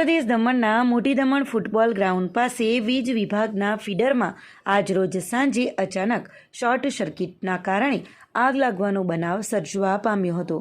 સંઘપ્રદેશ દમણના મોટી Daman football ground પાસે વીજ વિભાગના ફીડરમાં આજરોજ સાંજે અચાનક શોર્ટ સર્કિટના કારણે આગ લાગવાનો બનાવ સર્જવા પામ્યો હતો.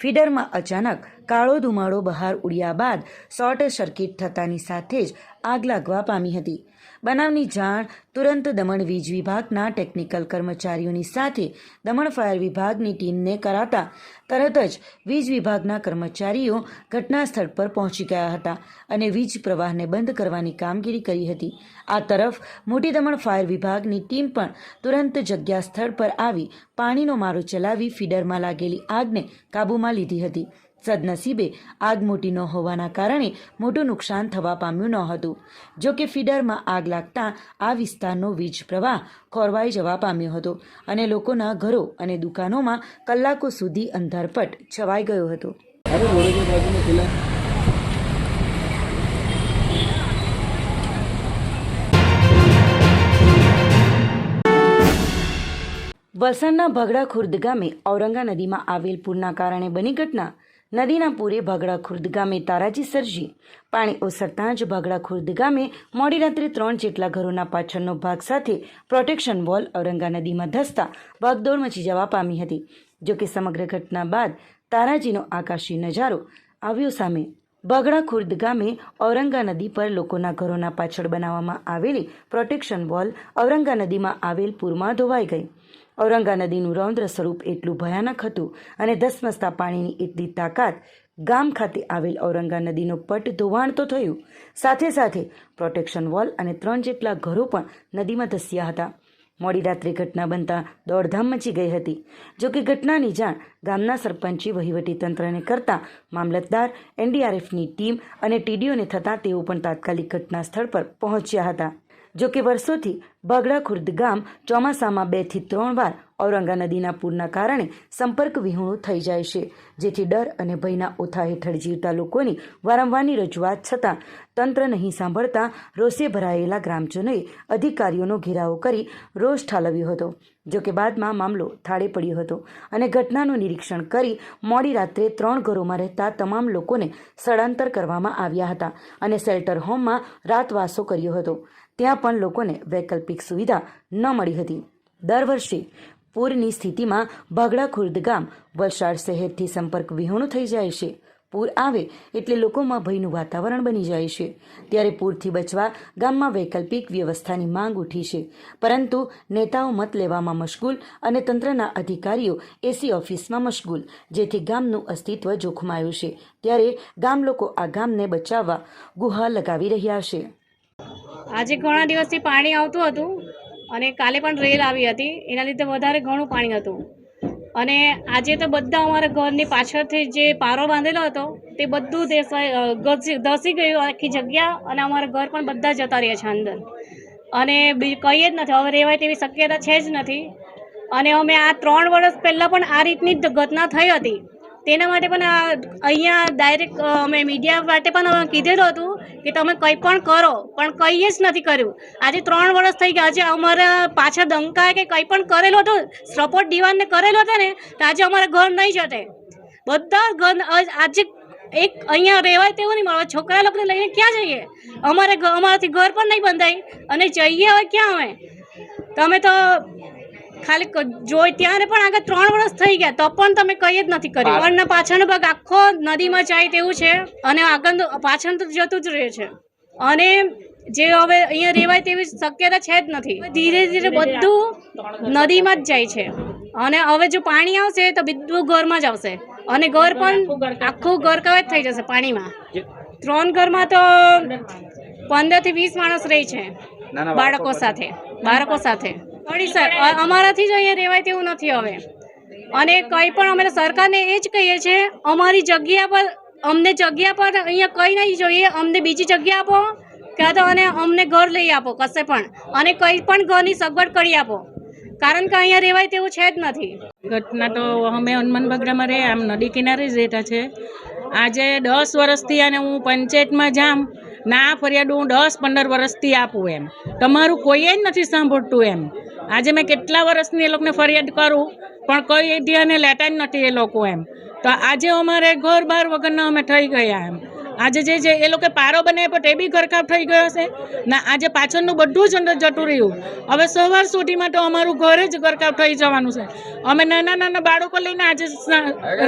ફીડરમાં અચાનક કાળો ધુમાડો બહાર ઉડ્યા બાદ શોર્ટ સર્કિટ થતાની સાથે જ આગ લાગવા પામી હતી. બનાવની જાણ તુરંત દમણ વીજ વિભાગના ટેકનિકલ કર્મચારીઓની સાથે દમણ ફાયર વિભાગની ટીમને કરાતા તરત જ વીજ વિભાગના કર્મચારીઓ ઘટના સ્થળ પર પહોંચી ગયા હતા અને વીજ પ્રવાહને બંધ કરવાની કામગીરી કરી હતી. આ તરફ મોટી દમણ ફાયર વિભાગની ટીમ પણ તુરંત જગ્યા સ્થળ પર આવી પાણીનો મારો ચલાવી ફીડરમાં લાગેલી આગને કાબૂમાં લીધી હતી. સદનસીબે આગ મોટી ન હોવાના કારણે મોટું નુકસાન થવા પામ્યું ન હતું. જોકે ફીડરમાં આગ લાગતા આ વિસ્તારનો વીજ પ્રવાહ ખોરવાઈ જવા પામ્યો હતો અને લોકોના ઘરો અને દુકાનોમાં કલાકો સુધી અંધારપટ છવાઈ ગયો હતો. વલસાડના ભગડા ખુર્દ ગામે ઔરંગા નદીમાં આવેલ પૂરના કારણે બની ઘટના. નદીના પૂરે ભાગડા ખુર્દ ગામે તારાજી સર્જી. પાણી ઓસરતાં જ ભાગડા ખુર્દ ગામે મોડી રાત્રે ત્રણ જેટલા ઘરોના પાછળનો ભાગ સાથે પ્રોટેક્શન વોલ ઔરંગા નદીમાં ધસતા ભાગદોડ મચી જવા પામી હતી. જોકે સમગ્ર ઘટના બાદ તારાજીનો આકાશી નજારો આવ્યો સામે. બગડા ખુર્દ ગામે ઔરંગા નદી પર લોકોના ઘરોના પાછળ બનાવવામાં આવેલી પ્રોટેક્શન વોલ ઔરંગા નદીમાં આવેલ પૂરમાં ધોવાઈ ગઈ. ઔરંગા નદીનું રૌદ્ર સ્વરૂપ એટલું ભયાનક હતું અને ધસમસતા પાણીની એટલી તાકાત ગામ ખાતે આવેલ ઔરંગા નદીનો પટ ધોવાણ તો થયું. સાથે સાથે પ્રોટેક્શન વોલ અને ત્રણ જેટલા ઘરો પણ નદીમાં ધસ્યા હતા. મોડી રાત્રે ઘટના બનતા દોડધામ મચી ગઈ હતી. જો કે ઘટનાની જાણ ગામના સરપંચી, વહીવટી તંત્રને કરતા મામલતદાર, એનડીઆરએફની ટીમ અને ટીડીઓને થતાં તેઓ પણ તાત્કાલિક ઘટના સ્થળ પર પહોંચ્યા હતા. જો કે વર્ષોથી બગડા ખુર્દ ગામ ચોમાસામાં બેથી ત્રણ વાર ઔરંગા નદીના પૂરના કારણે સંપર્ક વિહોણું થઈ જાય છે, જેથી ડર અને ભયના ઓથા હેઠળ જીવતા લોકોની વારંવારની રજૂઆત છતાં તંત્ર નહીં સાંભળતા રોષે ભરાયેલા ગ્રામજનોએ અધિકારીઓનો ઘેરાવો કરી રોષ ઠાલવ્યો હતો. જો કે બાદમાં મામલો થાળે પડ્યો હતો અને ઘટનાનું નિરીક્ષણ કરી મોડી રાત્રે ત્રણ ઘરોમાં રહેતા તમામ લોકોને સ્થળાંતર કરવામાં આવ્યા હતા અને શેલ્ટર હોમમાં રાતવાસો કર્યો હતો. ત્યાં પણ લોકોને વૈકલ્પિક સુવિધા ન મળી હતી. દર વર્ષે પૂરની સ્થિતિમાં ભાગડા ખુર્દ ગામ વલસાડ શહેરથી સંપર્ક વિહોણું થઈ જાય છે. પૂર આવે એટલે લોકોમાં ભયનું વાતાવરણ બની જાય છે. ત્યારે પૂરથી બચવા ગામમાં વૈકલ્પિક વ્યવસ્થાની માંગ ઉઠી છે. પરંતુ નેતાઓ મત લેવામાં મશગુલ અને તંત્રના અધિકારીઓ એસી ઓફિસમાં મશગુલ, જેથી ગામનું અસ્તિત્વ જોખમાયું છે. ત્યારે ગામ લોકો આ ગામને બચાવવા ગુહા લગાવી રહ્યા છે. આજે ઘણા દિવસથી પાણી આવતું હતું અને કાલે પણ રેલ આવી હતી. એના લીધે વધારે ઘણું પાણી હતું. અને આજે તો બધા અમારા ઘરની પાછળથી જે પારો બાંધેલો હતો, તે બધું ધસી ગયું આખી જગ્યા અને અમારા ઘર પણ બધા જતા રહ્યા છે અંદર. અને કહીએ જ નથી, હવે રહેવાય તેવી શક્યતા છે જ નથી. અને અમે આ ત્રણ વર્ષ પહેલાં પણ આ રીતની જ ઘટના થઈ હતી. તેના માટે પણ અહીંયા ડાયરેક્ટ અમે મીડિયા માટે પણ અમે કીધેલું હતું કે તમે કંઈ પણ કરો, પણ કંઈ જ નથી કર્યું. આજે ત્રણ વર્ષ થઈ ગયા, આજે અમારા પાછા દંકાએ કે કંઈ પણ કરેલું હતું સપોર્ટ દિવાનને કરેલો હતો ને, તો આજે અમારા ઘર નહીં જતે. બધા ઘર, આજે એક અહીંયા રહેવાય તેવું નહીં મળે છોકરા લોકોને લઈને ક્યાં જઈએ? અમારે અમારાથી ઘર પણ નહીં બંધાય, અને જઈએ હવે ક્યાં અમે તમે તો ખાલી જોઈ ત્યારે પણ આગળ ત્રણ વર્ષ થઈ ગયા તો પણ તમે કંઈ જ નથી કર્યું. આગળના પાછળનો ભાગ આખો નદીમાં જાય તેવું છે અને આગળ પાછળ તો જતું જ રહે છે. અને જે હવે અહીંયા રહેવાય તેવી શક્યતા છે જ નથી. ધીરે ધીરે બધું નદીમાં જ જાય છે. અને હવે જો પાણી આવશે તો બધું ઘરમાં જ આવશે. અને ઘર પણ આખું ઘર કવચ થઈ જશે પાણીમાં. ત્રણ ઘરમાં તો પંદરથી વીસ માણસ રહે છે બાળકો સાથે. બાળકો સાથે. ઘણી સર અમારાથી જ અહીંયા રહેવાય તેવું નથી હવે અને કંઈ પણ અમે સરકારને એ જ કહીએ છીએ, અમારી જગ્યા પર, અમને જગ્યા પર અહીંયા કંઈ નહીં જોઈએ, અમને બીજી જગ્યા આપો, ક્યાં તો અને અમને ઘર લઈ આપો, કશે પણ. અને કંઈ પણ ઘરની સગવડ કરી આપો. કારણ કે અહીંયા રહેવાય તેવું છે જ નથી. ઘટના તો અમે હનુમાન બગડામાં રહે આમ નદી કિનારે જ રહેતા છે. આજે દસ વર્ષથી અને હું પંચાયતમાં જામ ના ફરિયાદ હું દસ પંદર વર્ષથી આપું એમ. તમારું કોઈએ જ નથી સાંભળતું એમ. આજે મેં કેટલા વર્ષની એ લોકોને ફરિયાદ કરું, પણ કોઈ ધ્યાને લેતા જ નથી એ લોકો એમ. તો આજે અમારે ઘર બાર વગરના અમે થઈ ગયા એમ. આજે જે છે એ લોકો પારો બને પણ તે બી ઘરકાપ થઈ ગયો છે ના, આજે પાછળનું બધું જ અંદર જતું રહ્યું. હવે સવાર સુધીમાં તો અમારું ઘરે જ ઘરકાપ થઈ જવાનું છે. અમે નાના નાના બાળકો લઈને આજે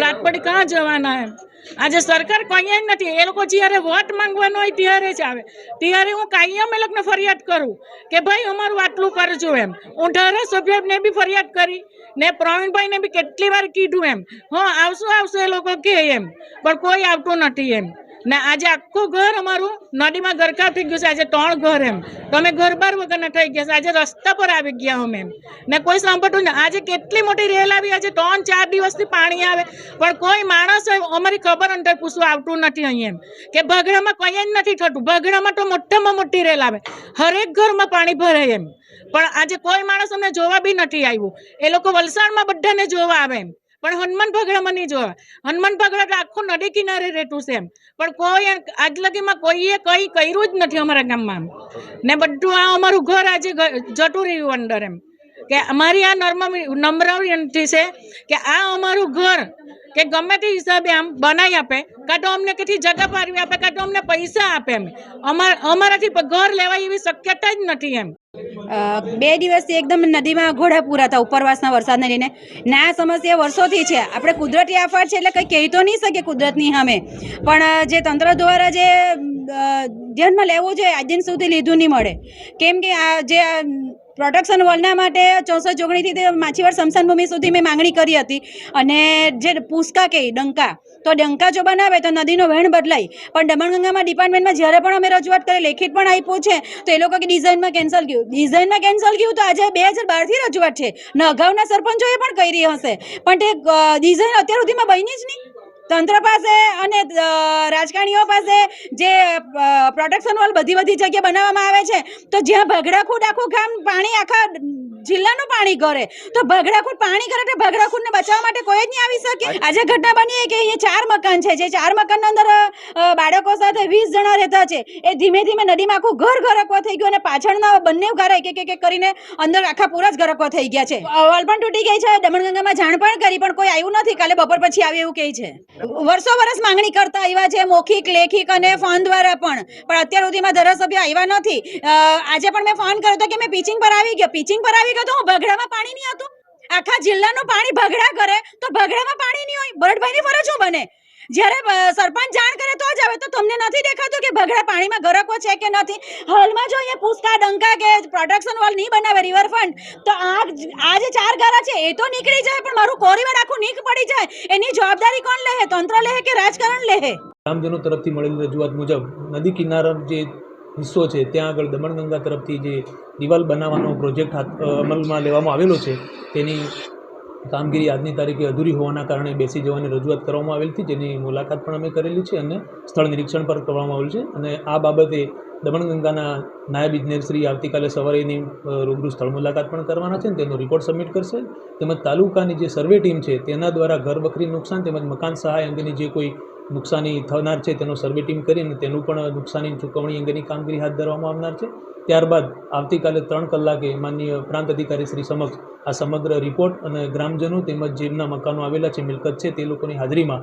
રાત પડી ક્યાં જવાના એમ? આજે સરકાર કંઈ જ નથી. એ લોકો જ્યારે વોટ માંગવાનો હોય ત્યારે જ આવે. ત્યારે હું કાયમ એ લોકોને ફરિયાદ કરું કે ભાઈ, અમારું આટલું કરજો એમ. હું ધારાસભ્યને બી ફરિયાદ કરી ને પ્રવીણભાઈને બી કેટલી વાર કીધું એમ. હા, આવશું આવશું એ લોકો કે એમ. પણ કોઈ આવતું નથી એમ. ને આજે આખું ઘર અમારું નદીમાં ગરકાવ થઈ ગયું છે. આજે ત્રણ ઘર એમ. તો અમે ઘર બાર વગરના થઈ ગયા છે. આજે રસ્તા પર આવી ગયા અમે એમ. ને કોઈ સાંભળતું ને આજે કેટલી મોટી રેલ આવી. આજે ત્રણ ચાર દિવસથી પાણી આવે. પણ કોઈ માણસ અમારી ખબર અંદર પૂછવું આવતું નથી અહીં એમ. કે ભગડામાં કંઈ જ નથી થતું. ભગડામાં તો મોટામાં મોટી રેલ આવે. હરેક ઘરમાં પાણી ભરાય એમ. પણ આજે કોઈ માણસ અમને જોવા બી નથી આવ્યું. એ લોકો વલસાડમાં બધાને જોવા આવે એમ. પણ હનુમાન ભગડામાં નહીં જોવા. હનુમાન ભગડા તો આખું નદી કિનારે રહેતું છે એમ. પણ કોઈ આજ લગીમાં કોઈએ કંઈ કર્યું જ નથી અમારા ગામમાં ને બધું આ અમારું ઘર આજે જતું રહ્યું અંદર એમ. કે અમારી આ નર્મ નમ્ર છે કે આ અમારું ઘર કે ગમે તે હિસાબે આમ બનાવી આપે. કાં તો અમને કેટલી જગા પારવી આપે, કાં તો અમને પૈસા આપે એમ. અમાર, અમારાથી ઘર લેવાય એવી શક્યતા જ નથી એમ. બે દિવસથી એકદમ નદીમાં ઘોડા પૂરા હતા, ઉપરવાસના વરસાદને લઈને. ને સમસ્યા વર્ષોથી છે. આપણે કુદરતી આફત છે એટલે કંઈ કહી તો નહીં શકીએ કુદરતની સામે. પણ જે તંત્ર દ્વારા જે ધ્યાનમાં લેવું જોઈએ, આજ દિન સુધી લીધું નહીં મળે. કેમ કે આ જે પ્રોટેક્શન વોલના માટે ચોસઠ ચોગણીથી તે માછીવાડ સ્મશાન ભૂમિ સુધી મેં માંગણી કરી હતી. અને જે પૂસકા કે ડંકા, તો ડંકા જો બનાવે તો નદીનો વહેણ બદલાય. પણ દમણગંગામાં ડિપાર્ટમેન્ટમાં જ્યારે પણ અમે રજૂઆત કરી, લેખિત પણ આપ્યું છે, તો એ લોકો કે ડિઝાઇનમાં કેન્સલ ગયું. ડિઝાઇનમાં કેન્સલ ગયું તો આજે બે હજાર બારથી રજૂઆત છે. ને અગાઉના સરપંચોએ પણ કરી હશે. પણ તે ડિઝાઇન અત્યાર સુધીમાં બની જ નહીં. તંત્ર પાસે અને રાજકારણીઓ પાસે જે પ્રોટેક્શન વોલ બધી બધી જગ્યાએ બનાવવામાં આવે છે તો જ્યાં ભગડાખૂટ આખું ગામ પાણી આખા જિલ્લાનું પાણી કરે તો ભગડાખૂટ પાણી કરે તો ભગડાખૂટને બચાવવા માટે કોઈ જ નહીં આવી શકે. આજે ઘટના બની કે અહીંયા ચાર મકાન છે જે ચાર મકાનના અંદર બાળકો સાથે વીસ જણા રહેતા છે. એ ધીમે ધીમે નદીમાં આખું ઘર ગરકવા થઈ ગયું અને પાછળના બંને ઘર એક એક એક એક કરીને અંદર આખા પૂરા જ ગરકવા થઈ ગયા છે. વોલ પણ તૂટી ગઈ છે દમણગંગામાં જાણ પણ કરી પણ કોઈ આવ્યું નથી. કાલે બપોર પછી આવે એવું કહે છે. વર્ષો વર્ષ માંગણી કરતા આવ્યા છે, મૌખિક, લેખિક અને ફોન દ્વારા પણ. પણ અત્યાર સુધીમાં ધારાસભ્ય આવ્યા નથી. આજે પણ મેં ફોન કર્યો હતો કે મેં પીચિંગ પર આવી ગયો. પીચિંગ પર આવી ગયો તો હું ભગડામાં પાણી નહીં હતું. આખા જિલ્લાનું પાણી ભગડા કરે તો ભગડામાં પાણી નહીં હોય. બરડભાઈની ફરજ શું બને? જ્યારે સરપંચ જાણ કરે તો જ આવે. તો તમને નથી દેખાતું કે ભગડા પાણીમાં ગરકો છે કે નથી? હાલમાં જો અહીંયા પૂછતા ડંકા કે પ્રોટેક્શન વોલ નહીં બનાવે રિવરફ્રન્ટ, તો આ જે ચાર ગારા છે, એ તો નીકળી જાય, પણ મારું કોરીવાડ આખું નીક પડી જાય. એની જવાબદારી કોણ લે તંત્ર લે કે રાજકારણ લે ગ્રામજનો તરફથી મળેલી રજૂઆત મુજબ, નદી કિનારા જે હિસ્સો છે, ત્યાં આગળ દમણગંગા તરફથી જે દિવાલ બનાવવાનો પ્રોજેક્ટ હાથ અમલમાં લેવામાં આવેલો છે, તેની કામગીરી આજની તારીખે અધૂરી હોવાના કારણે બેસી જવાની રજૂઆત કરવામાં આવેલી હતી, જેની મુલાકાત પણ અમે કરેલી છે અને સ્થળ નિરીક્ષણ પણ કરવામાં આવેલું છે. અને આ બાબતે દમણગંગાના નાયબ ઇજનેરશ્રી આવતીકાલે સવારે એની રૂબરૂ સ્થળ મુલાકાત પણ કરવાના છે અને તેનો રિપોર્ટ સબમિટ કરશે. તેમજ તાલુકાની જે સર્વે ટીમ છે, તેના દ્વારા ઘર વખરી નુકસાન તેમજ મકાન સહાય અંગેની જે કોઈ નુકસાની થનાર છે તેનો સર્વે ટીમ કરીને તેનું પણ નુકસાની ચૂકવણી અંગેની કામગીરી હાથ ધરવામાં આવનાર છે. ત્યારબાદ આવતીકાલે ત્રણ કલાકે માનનીય પ્રાંત અધિકારી શ્રી સમક્ષ આ સમગ્ર રિપોર્ટ અને ગ્રામજનો તેમજ જેમના મકાનો આવેલા છે, મિલકત છે તે લોકોની હાજરીમાં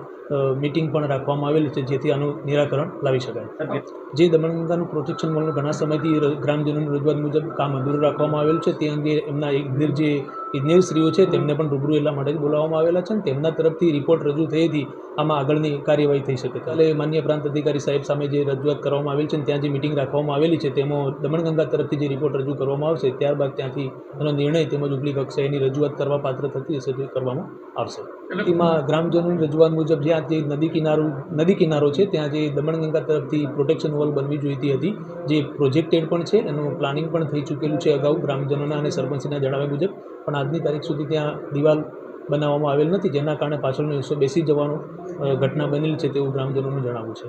મિટિંગ પણ રાખવામાં આવેલી છે જેથી આનું નિરાકરણ લાવી શકાય. જે દમણગંગાનું પ્રોટેક્શન વોલનું ઘણા સમયથી ગ્રામજનોની રજૂઆત મુજબ કામ અધૂરું રાખવામાં આવેલું છે. તે અંગે એમના એક જે ઇજનેરશ્રીઓ છે, તેમને પણ રૂબરૂ એટલા માટે જ બોલાવવામાં આવેલા છે અને તેમના તરફથી રિપોર્ટ રજૂ થયેથી આમાં આગળની કાર્યવાહી થઈ શકે એટલે માન્ય પ્રાંત અધિકારી સાહેબ સામે જે રજૂઆત કરવામાં આવેલી છે ત્યાં જે મિટિંગ રાખવામાં આવેલી છે, તેમાં દમણગંગા તરફથી જે રિપોર્ટ રજૂ કરવામાં આવશે, ત્યારબાદ ત્યાંથી એનો નિર્ણય તેમજ ઉપલી કક્ષાએની રજૂઆત કરવા પાત્ર થતી હશે તે કરવામાં આવશે. એમાં ગ્રામજનોની રજૂઆત મુજબ જ્યાં જે નદી કિનારો નદી કિનારો છે ત્યાં જે દમણગંગા તરફથી પ્રોટેક્શન વોલ બનવી જોઈતી હતી જે પ્રોજેક્ટેડ પણ છે એનું પ્લાનિંગ પણ થઈ ચૂકેલું છે અગાઉ ગ્રામજનોના અને સરપંચના જણાવ્યા મુજબ. પણ આજની તારીખ સુધી ત્યાં દિવાલ બનાવવામાં આવેલ નથી જેના કારણે પાછળનો હિસ્સો બેસી જવાનો ઘટના બનેલી છે તેવું ગ્રામજનોનું જણાવવું છે.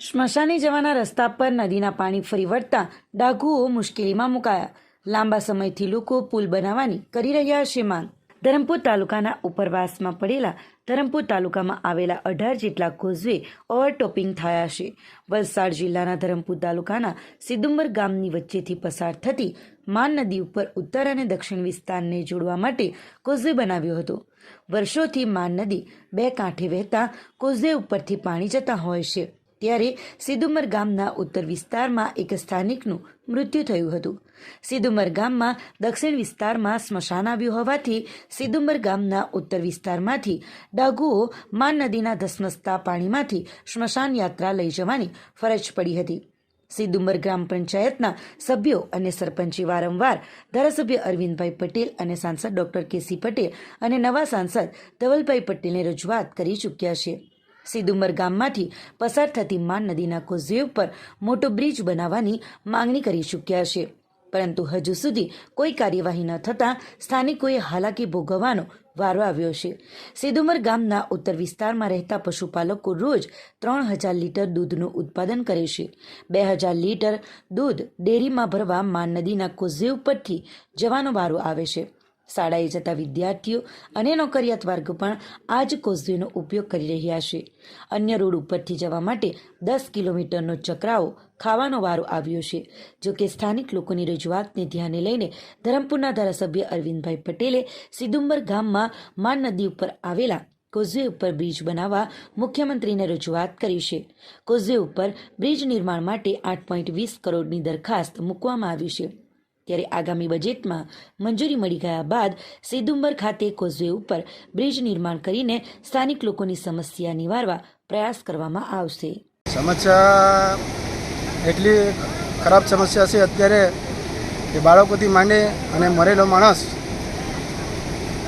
સ્મશાને જવાના રસ્તા પર નદીના પાણી ફરી વળતા ડાઘુઓ મુશ્કેલીમાં મુકાયા. લાંબા સમયથી લોકો પુલ બનાવવાની કરી રહ્યા છે માંગ. ધરમપુર તાલુકાના ઉપરવાસમાં પડેલા ધરમપુર તાલુકામાં આવેલા અઢાર જેટલા કોઝવે ઓવરટોપિંગ થયા છે. વલસાડ જિલ્લાના ધરમપુર તાલુકાના સિદુંબર ગામની વચ્ચેથી પસાર થતી માન નદી ઉપર ઉત્તર અને દક્ષિણ વિસ્તારને જોડવા માટે કોઝવે બનાવ્યો હતો. વર્ષોથી માન નદી બે કાંઠે વહેતા કોઝવે ઉપરથી પાણી જતા હોય છે. ત્યારે સિદુમર ગામના ઉત્તર વિસ્તારમાં એક સ્થાનિકનું મૃત્યુ થયું હતું. સિદુમર ગામમાં દક્ષિણ વિસ્તારમાં સ્મશાન આવ્યું હોવાથી સિદુમર ગામના ઉત્તર વિસ્તારમાંથી ડાઘુઓ માન નદીના ધસમસતા પાણીમાંથી સ્મશાન યાત્રા લઈ જવાની ફરજ પડી હતી. સિદુમર ગ્રામ પંચાયતના સભ્યો અને સરપંચે વારંવાર ધારાસભ્ય અરવિંદભાઈ પટેલ અને સાંસદ ડોક્ટર કેસી પટેલ અને નવા સાંસદ ધવલભાઈ પટેલને રજૂઆત કરી ચૂક્યા છે. સિદુમર ગામમાંથી પસાર થતી માન નદીના કોઝવે ઉપર મોટો બ્રિજ બનાવવાની માંગણી કરી ચૂક્યા છે. પરંતુ હજુ સુધી કોઈ કાર્યવાહી ન થતાં સ્થાનિકોએ હાલાકી ભોગવવાનો વારો આવ્યો છે. સિદુમર ગામના ઉત્તર વિસ્તારમાં રહેતા પશુપાલકો રોજ ત્રણ હજાર લીટર દૂધનું ઉત્પાદન કરે છે. બે હજાર લીટર દૂધ ડેરીમાં ભરવા માન નદીના કોઝવે ઉપરથી જવાનો વારો આવે છે. શાળાએ જતા વિદ્યાર્થીઓ અને નોકરિયાત વર્ગ પણ આ જ કોઝવેનો ઉપયોગ કરી રહ્યા છે. અન્ય રોડ ઉપરથી જવા માટે દસ કિલોમીટરનો ચકરાવો ખાવાનો વારો આવ્યો છે. જો કે સ્થાનિક લોકોની રજૂઆતને ધ્યાને લઈને ધરમપુરના ધારાસભ્ય અરવિંદભાઈ પટેલે સિદુંબર ગામમાં માન નદી ઉપર આવેલા કોઝવે ઉપર બ્રિજ બનાવવા મુખ્યમંત્રીને રજૂઆત કરી છે. કોઝવે ઉપર બ્રિજ નિર્માણ માટે આઠ પોઈન્ટ વીસ કરોડની દરખાસ્ત મૂકવામાં આવી છે. ત્યારે આગામી બજેટમાં મંજૂરી મળી ગયા બાદ સિદુંબર ખાતે કોઝવે ઉપર બ્રિજ નિર્માણ કરીને સ્થાનિક લોકોની સમસ્યા નિવારવા પ્રયાસ કરવામાં આવશે. સમસ્યા એટલી ખરાબ સમસ્યા છે અત્યારે કે બાળકોથી માંડે અને મરેલો માણસ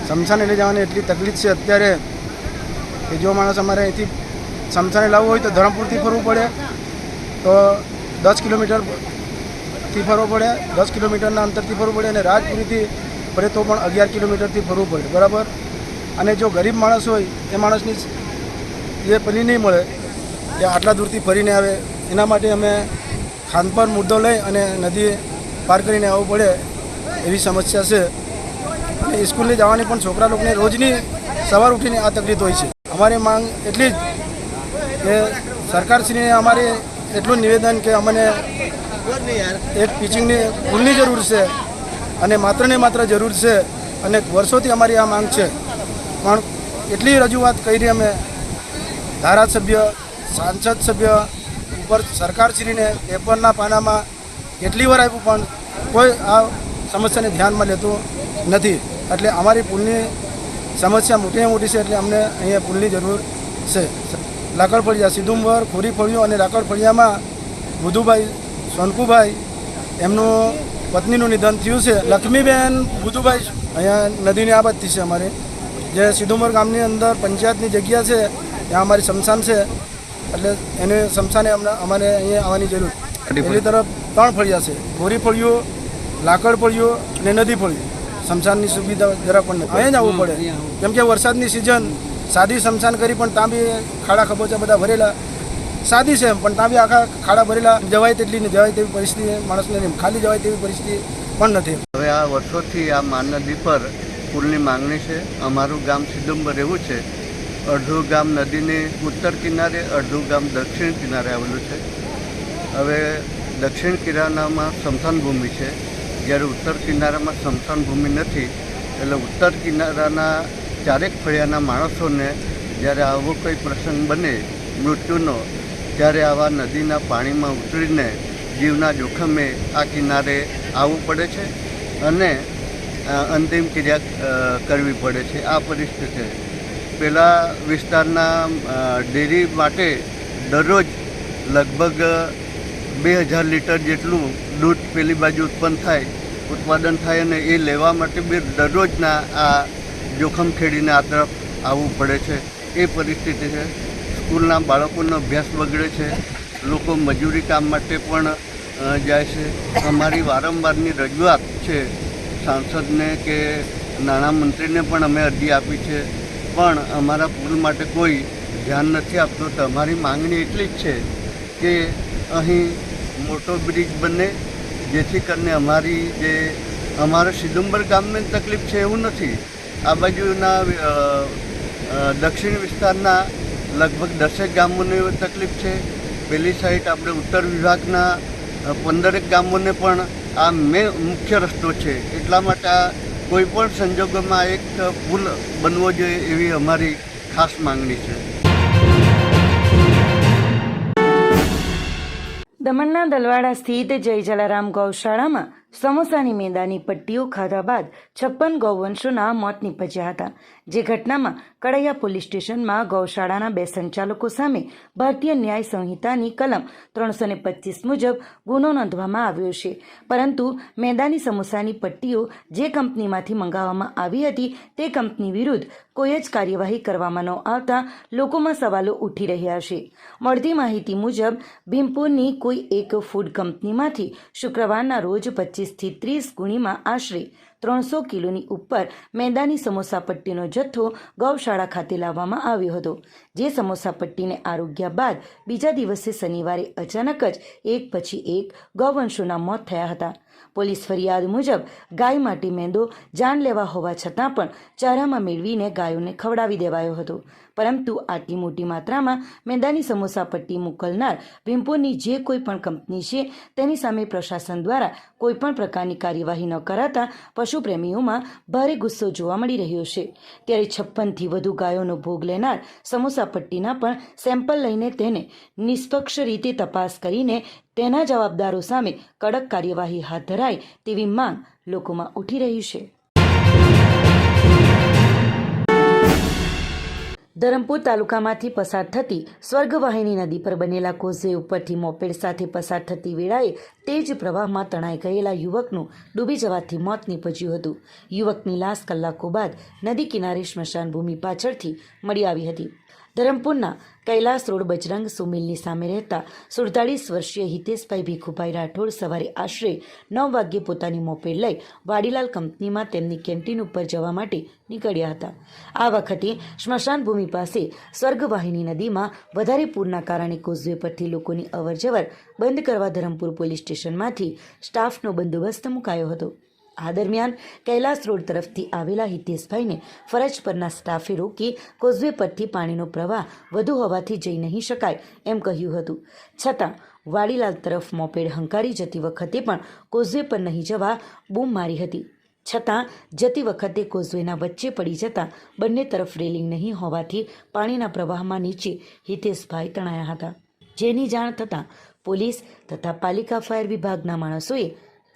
શમશાને લઈ જવાની એટલી તકલીફ છે અત્યારે કે જો માણસ અમારે અહીંથી શમશાને લાવવું હોય તો ધરમપુરથી ફરવું પડે તો દસ કિલોમીટરથી ફરવું પડે, દસ કિલોમીટરના અંતરથી ફરવું પડે અને રાજપુરીથી ફરે તો પણ અગિયાર કિલોમીટરથી ફરવું પડે, બરાબર? અને જો ગરીબ માણસ હોય, એ માણસની એ પની નહીં મળે, એ આટલા દૂરથી ફરીને આવે. એના માટે અમે પર મુદ્દો લઈ અને નદી પાર કરીને આવવું પડે એવી સમસ્યા છે. અને સ્કૂલે જવાની પણ છોકરા લોકોને રોજની સવાર ઉઠીને આ તકલીફ હોય છે. અમારી માંગ એટલી જ કે સરકારશ્રીને અમારે એટલું નિવેદન કે અમને એક ટીચિંગની ભૂલની જરૂર છે અને માત્ર ને માત્ર જરૂર છે અને વર્ષોથી અમારી આ માંગ છે. પણ એટલી રજૂઆત કરી અમે ધારાસભ્ય, સાંસદ સભ્ય ઉપર સરકારશ્રીને પેપરના પાનામાં કેટલી વાર આપ્યું પણ કોઈ આ સમસ્યાને ધ્યાનમાં લેતું નથી. એટલે અમારી પુલની સમસ્યા મોટી મોટી છે એટલે અમને અહીંયા પુલની જરૂર છે. લાકડ ફળિયા સિદુંબર ખોરી ફળિયો અને લાકડ ફળિયામાં બુધુભાઈ સોનકુભાઈ એમનું પત્નીનું નિધન થયું છે. લક્ષ્મીબેન બુધુભાઈ અહીંયા નદીની આ બાજુથી છે અમારે. જે સિદ્ધુંબર ગામની અંદર પંચાયતની જગ્યા છે. ત્યાં અમારી શમશાન છે. એટલે એને શમશાને અમને અમારે અહીંયા આવવાની જરૂર. એની તરફ ત્રણ ફળિયા છે. ગોરી ફળિયો લાકડ ફળિયો અને નદી ફળિયો શમશાનની સુવિધા જરા પણ નથી. અહીંયા જ આવવું પડે. કેમ કે વરસાદની સિઝન સાદી શમશાન કરી, પણ ત્યાં બી ખાડા ખબોચા બધા ભરેલા. સાદી છે પણ ત્યાં બી આખા ખાડા ભરેલા. જવાય તેટલી ને જવાય તેવી પરિસ્થિતિ, માણસને ખાલી જવાય તેવી પરિસ્થિતિ પણ નથી હવે આ વર્ષોથી આ માન નદી પર પુલની માંગણી છે. અમારું ગામ સિદુંબર એવું છે. અડધું ગામ નદીની ઉત્તર કિનારે, અડધું ગામ દક્ષિણ કિનારે આવેલું છે. હવે દક્ષિણ કિનારામાં સ્મશાન ભૂમિ છે. જ્યારે ઉત્તર કિનારામાં સ્મશાન ભૂમિ નથી, એટલે ઉત્તર કિનારાના ચારેક ફળિયાના માણસોને જ્યારે આવો કોઈ પ્રસંગ બને મૃત્યુનો, ત્યારે આવા નદીના પાણીમાં ઉતરીને જીવના જોખમે આ કિનારે આવવું પડે છે અને અંતિમ ક્રિયા કરવી પડે છે આ પરિસ્થિતિ. પેલા વિસ્તારના ડેરી માટે દરરોજ લગભગ, બે હજાર લીટર જેટલું દૂધ પેલી બાજુ ઉત્પન્ન થાય, ઉત્પાદન થાય અને એ લેવા માટે બી દરરોજના આ જોખમ ખેડીને આ તરફ આવવું પડે છે. એ પરિસ્થિતિ છે. સ્કૂલના બાળકોનો અભ્યાસ બગડે છે. લોકો મજૂરી કામ માટે પણ જાય છે. અમારી વારંવારની રજૂઆત છે સાંસદને કે નાણામંત્રીને પણ અમે અરજી આપી છે. પણ અમારા પુલ માટે કોઈ ધ્યાન નથી આપતું. તો અમારી માંગણી એટલી જ છે કે અહીં મોટો બ્રિજ બને, જેથી કરીને અમારી જે, અમારા સિદુંબર ગામને તકલીફ છે એવું નથી. આ બાજુના દક્ષિણ વિસ્તારના લગભગ દસેક ગામોને તકલીફ છે. પેલી સાઈડ આપણે ઉત્તર વિભાગના પંદરેક ગામોને પણ આ મેં મુખ્ય રસ્તો છે. એટલા માટે આ કોઈ પણ સંજોગોમાં એક પુલ બનવો જોઈએ એવી અમારી ખાસ માંગણી છે. દમણના દલવાડા સ્થિત જય જલારામ ગૌશાળામાં સમોસાની મેંદાની પટ્ટીઓ ખાધા બાદ છપ્પન ગૌવંશોના મોત નીપજ્યા હતા જે ઘટનામાં કડૈયા પોલીસ સ્ટેશનમાં ગૌશાળાના બે સંચાલકો સામે ભારતીય ન્યાય સંહિતાની કલમ ત્રણસો ને પચીસ મુજબ ગુનો નોંધવામાં આવ્યો છે. પરંતુ મેદાની સમોસાની પટ્ટીઓ જે કંપનીમાંથી મંગાવવામાં આવી હતી તે કંપની વિરુદ્ધ કોઈ જ કાર્યવાહી કરવામાં ન આવતા લોકોમાં સવાલો ઉઠી રહ્યા છે. મળતી માહિતી મુજબ, ભીમપુરની કોઈ એક ફૂડ કંપનીમાંથી શુક્રવારના રોજ પચીસથી ત્રીસ ગુણીમાં આશરે ત્રણસો કિલોની ઉપર મેંદાની સમોસા પટ્ટીનો જથ્થો ગૌશાળા ખાતે લાવવામાં આવ્યો હતો. જે સમોસા પટ્ટીને આરોગ્યા બાદ બીજા દિવસે શનિવારે અચાનક જ એક પછી એક ગૌવંશોના મોત થયા હતા. પોલીસ ફરિયાદ મુજબ ગાય માટે મેંદો જાનલેવા હોવા છતાં પણ ચારામાં મેળવીને ગાયોને ખવડાવી દેવાયો હતો. પરંતુ આટલી મોટી માત્રામાં મેંદાની સમોસા પટ્ટી મોકલનાર વિમ્પોની જે કોઈ પણ કંપની છે તેની સામે પ્રશાસન દ્વારા કોઈ પણ પ્રકારની કાર્યવાહી ન કરાતા પશુપ્રેમીઓમાં ભારે ગુસ્સો જોવા મળી રહ્યો છે. ત્યારે છપ્પનથી વધુ ગાયોનો ભોગ લેનાર સમોસા પટ્ટીના પણ સેમ્પલ લઈને તેને નિષ્પક્ષ રીતે તપાસ કરીને તેના જવાબદારો સામે કડક કાર્યવાહી હાથ ધરાય તેવી માંગ લોકોમાં ઉઠી રહી છે. ધરમપુર તાલુકામાંથી પસાર થતી સ્વર્ગવાહિની નદી પર બનેલા કોઝવે ઉપરથી મોપેડ સાથે પસાર થતી વેળાએ તેજ પ્રવાહમાં તણાઈ ગયેલા યુવકનું ડૂબી જવાથી મોત નીપજ્યું હતું. યુવકની લાશ કલાકો બાદ નદી કિનારે સ્મશાન ભૂમિ પાછળથી મળી આવી હતી. ધરમપુરના કૈલાસ રોડ બજરંગ સુમિલની સામે રહેતા સુડતાળીસ વર્ષીય હિતેશભાઈ ભીખુભાઈ રાઠોડ સવારે આશરે નવ વાગ્યે પોતાની મોપેડ લઈ વાડીલાલ કંપનીમાં તેમની કેન્ટીન ઉપર જવા માટે નીકળ્યા હતા. આ વખતે સ્મશાન ભૂમિ પાસે સ્વર્ગવાહિની નદીમાં વધારે પૂરના કારણે કોઝવે પરથી લોકોની અવરજવર બંધ કરવા ધરમપુર પોલીસ સ્ટેશનમાંથી સ્ટાફનો બંદોબસ્ત મુકાયો હતો. આ દરમિયાન કૈલાસ રોડ તરફથી આવેલા હિતેશભાઈને ફરજ પરના સ્ટાફે રોકી કોઝવે પરથી પાણીનો પ્રવાહ વધુ હોવાથી જઈ નહીં શકાય એમ કહ્યું હતું. છતાં વાડીલાલ તરફ મોપેડ હંકારી જતી વખતે પણ કોઝવે પર નહીં જવા બૂમ મારી હતી. છતાં જતી વખતે કોઝવેના વચ્ચે પડી જતાં બંને તરફ રેલિંગ નહીં હોવાથી પાણીના પ્રવાહમાં નીચે હિતેશભાઈ તણાયા હતા. જેની જાણ થતાં પોલીસ તથા પાલિકા ફાયર વિભાગના માણસોએ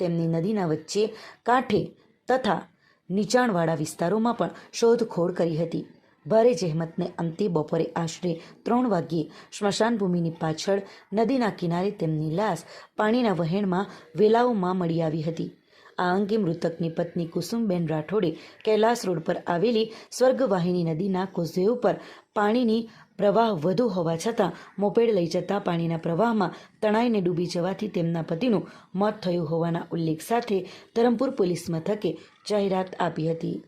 તેમની નદીના વચ્ચે કાંઠે તથા નીચાણવાળા વિસ્તારોમાં પણ શોધખોળ કરી હતી. ભારે જહેમતને અંતે બપોરે આશરે ત્રણ વાગ્યે સ્મશાનભૂમિની પાછળ નદીના કિનારે તેમની લાશ પાણીના વહેણમાં વેલાઓમાં મળી આવી હતી. આ અંગે મૃતકની પત્ની કુસુમબેન રાઠોડે કૈલાસ રોડ પર આવેલી સ્વર્ગવાહિની નદીના કોઝવે ઉપર પાણીની પ્રવાહ વધુ હોવા છતાં મોપેડ લઈ જતા પાણીના પ્રવાહમાં તણાઈને ડૂબી જવાથી તેમના પતિનું મોત થયું હોવાના ઉલ્લેખ સાથે ધરમપુર પોલીસ મથકે જાહેરાત આપી હતી.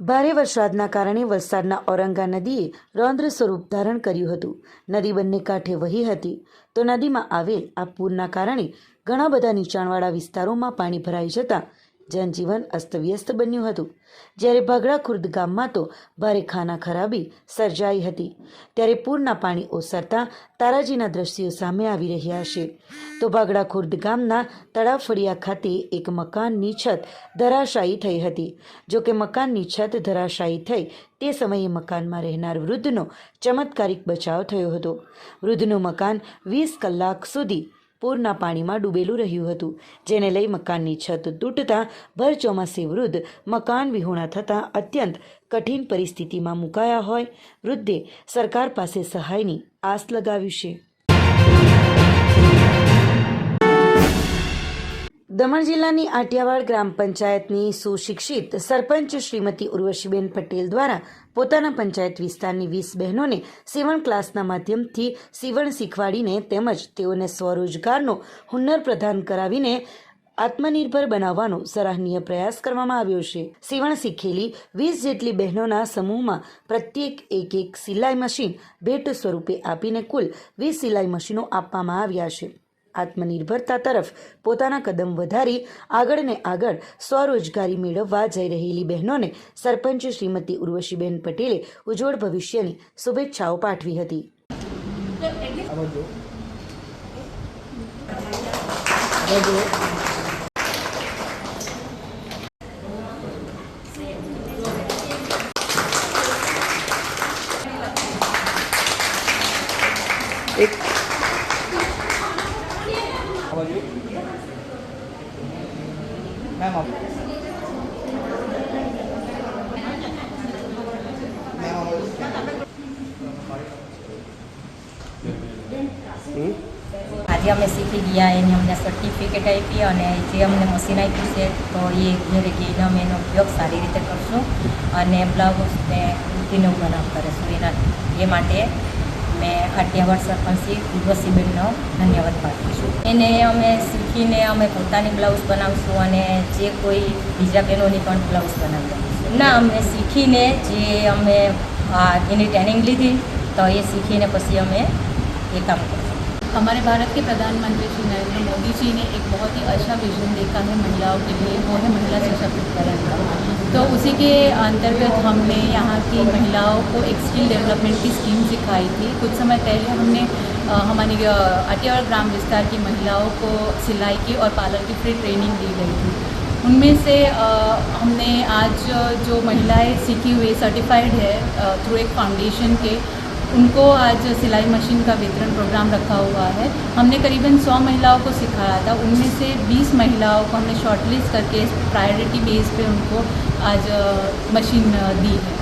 ભારે વરસાદના કારણે વલસાડના ઔરંગા નદીએ રૌદ્ર સ્વરૂપ ધારણ કર્યું હતું. નદી બંને કાંઠે વહી હતી. તો નદીમાં આવેલ આ પૂરના કારણે ઘણા બધા નીચાણવાળા વિસ્તારોમાં પાણી ભરાઈ જતાં જનજીવન અસ્તવ્યસ્ત બન્યું હતું. જ્યારે ભાગડા ખુર્દ ગામમાં તો ભારે ખાના ખરાબી સર્જાઈ હતી. ત્યારે પૂરના પાણી ઓસરતા તારાજીના દ્રશ્યો સામે આવી રહ્યા છે. તો ભાગડા ખુર્દ ગામના તળાફળિયા ખાતે એક મકાનની છત ધરાશાયી થઈ હતી. જોકે મકાનની છત ધરાશાયી થઈ તે સમયે મકાનમાં રહેનાર વૃદ્ધનો ચમત્કારિક બચાવ થયો હતો. વૃદ્ધનું મકાન વીસ કલાક સુધી પૂરના પાણીમાં ડૂબેલું રહ્યું હતું, જેને લઈ મકાનની છત તૂટતા ભર ચોમાસે વૃદ્ધ મકાન વિહોણા થતાં અત્યંત કઠિન પરિસ્થિતિમાં મુકાયા હોય. વૃદ્ધે સરકાર પાસે સહાયની આસ લગાવી છે. દમણ જિલ્લાની આટિયાવાડ ગ્રામ પંચાયતની સુશિક્ષિત સરપંચ શ્રીમતી ઉર્વશીબેન પટેલ દ્વારા પોતાના પંચાયત વિસ્તારની વીસ બહેનોને સીવણ ક્લાસના માધ્યમથી સીવણ શીખવાડીને તેમજ તેઓને સ્વરોજગારનો હુન્નર પ્રદાન કરાવીને આત્મનિર્ભર બનાવવાનો સરાહનીય પ્રયાસ કરવામાં આવ્યો છે. સીવણ શીખેલી વીસ જેટલી બહેનોના સમૂહમાં પ્રત્યેક એક એક સિલાઈ મશીન ભેટ સ્વરૂપે આપીને કુલ વીસ સિલાઈ મશીનો આપવામાં આવ્યા છે. આત્મનિર્ભરતા તરફ પોતાના કદમ વધારી આગળ ને આગળ સ્વરોજગારી મેળવવા જઈ રહેલી બહેનોને સરપંચ શ્રીમતી ઉર્વશીબેન પટેલે ઉજ્જવળ ભવિષ્યની શુભેચ્છાઓ પાઠવી હતી. આજે અમે શીખી ગયા એની અમને સર્ટિફિકેટ આપી અને જે અમને મશીન આપ્યું છે તો એ અમે એનો ઉપયોગ સારી રીતે કરશું અને બ્લાઉઝને કુર્તીને બનાવ કરીશું. એના એ માટે મેં કાઠિયાવાડ સરપંચી શ્રી ઉર્વશીબેનનો ધન્યવાદ પાઠવું એને અમે શીખીને અમે પોતાની બ્લાઉઝ બનાવશું અને જે કોઈ બીજા બહેનોની પણ બ્લાઉઝ બનાવી આપીશું. ના, અમે શીખીને જે અમે એની ટ્રેનિંગ લીધી, તો એ શીખીને પછી અમે એ કામ हमारे भारत के प्रधानमंत्री श्री नरेंद्र मोदी जी ने एक बहुत ही अच्छा विजन देखा है महिलाओं के लिए वो है महिला सशक्तिकरण का। तो उसी के अंतर्गत हमने यहाँ की महिलाओं को एक स्किल डेवलपमेंट की स्कीम सिखाई थी। कुछ समय पहले हमने हमारी अ, अटियावाड़ ग्राम विस्तार की महिलाओं को सिलाई की और पार्लर की फ्री ट्रेनिंग दी गई थी। उनमें से हमने आज जो महिलाएँ सीखी हुई सर्टिफाइड है थ्रू एक फाउंडेशन के उनको आज सिलाई मशीन का वितरण प्रोग्राम रखा हुआ है। हमने करीबन 100 महिलाओं को सिखाया था। उनमें से 20 महिलाओं को हमने शॉर्टलिस्ट करके प्रायोरिटी बेस पे उनको आज मशीन दी है।